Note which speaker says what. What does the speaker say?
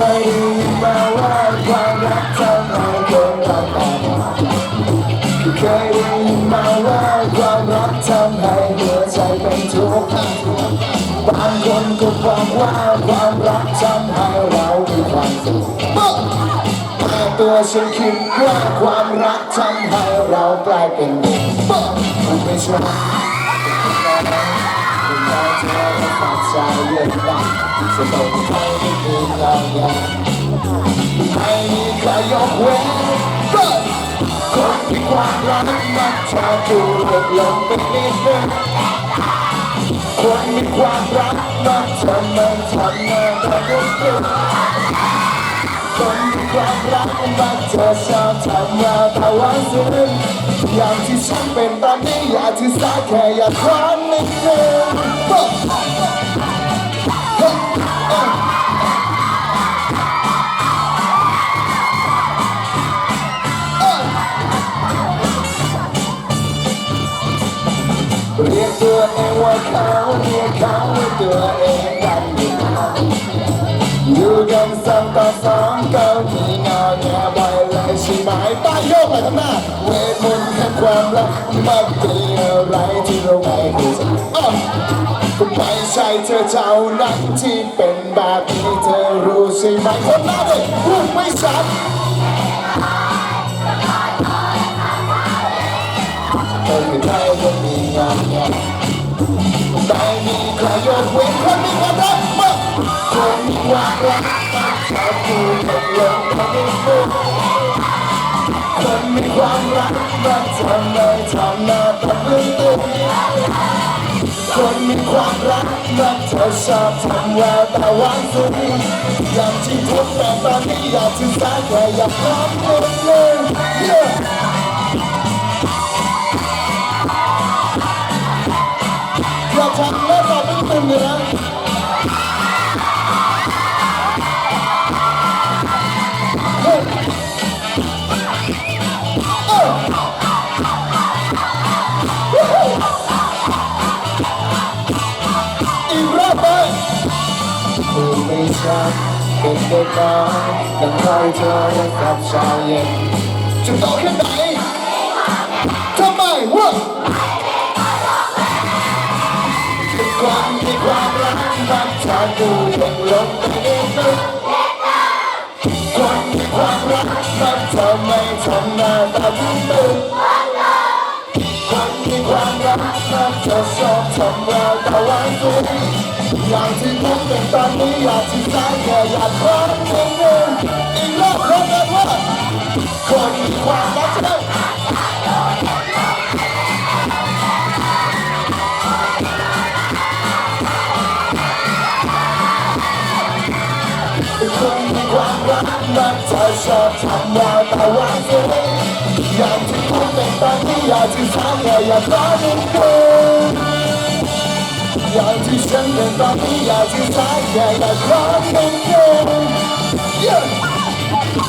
Speaker 1: เคยดีมาว่าความรักทำให้คนเราแตกเคยได้ยินมาว่าความรักทำให้หัวใจเป็นทุกข์บางคนก็บอกว่าความรักทำให้เรามีควาแต่ตัวฉันคิดว่าความรักทำให้เรากลายเป็นเด็กไม่ใช่ จเย็นบ้างจะต้องให้ไม่คืนเราอย่างไม่มีใครยกเว้นคนที่ความรักมักจะดูเล็กลงไปนิดนึงคนมีความรักมักจะไม่ทำงานแต่ยุ่งยุ่ง คนมีความรักมักจะชอบทำงานแต่หวันซึ้งอย่างที่ฉันเป็นตอนนี้อยากที่สาแค่อยากขอนิดนึงเฮ้ยเฮ้ยเอ้ยเรียกตัวเองว่าเขาเรียกเขาว่าตัวเอง กันอยู่อยู่กันสองต่อสองก็มีเงาแง่บ่อยเลยใช่ไหมป้ายโยกไปข้างหน้าเวทมนต์แห่งความรักมันเป็นอะไรที่เราไม่รู้จักอ้าวก็ไม่ใช่เธอเท่านั้นที่เป็นแบบนี้เธอรู้ใช่ไหมคนหน้าเด็กพูดไม่ชัดเธอคือใครก็มีงานงานไม่มีใครยกเว้นคนมีความรักมาก คนมีความรักมันจะพูดกันลงไปในมือคนมีความรักมันจะไม่ทำหน้าตาตื่นตื่นคนมีความรักมันจะชอบทำแววตาวานซึ้งอยางที่ทุกแต่ตอนนี้อยากถึงสายแค่อยากร้องเพลงเลย yeah อย่าทำแล้วตอบไม่ตึงเลยนะ คุณไม่ชัดเป็นเด็กน้ยยังคอยเธอและกับชายเย็นจะโตแค่ไหนทำไมวะความมีความรักมักจะดูเด็กลงไปเองนึกคนมีความรักมักจะไม่ทำหน้าตาตื่ตื่นคนมีความ รักมักจะชอบทำแววตาหวานซึ้งอย่างที่พูดเป็นตอนนี้อยากที่สายแค่อยากขอเพียงหนึ่งอีกรอบรอบกันว่าคนมีความรักจะได้คนมีความรักมักจะชอบทำวาวตาหวาน อนนี้อยากที่สามแค่อยากขอหนึ่งคืนอย่างที่ฉันเป็นตอนนี้อยากที่สามแค่อยากขอหนึ่งคืน yeah.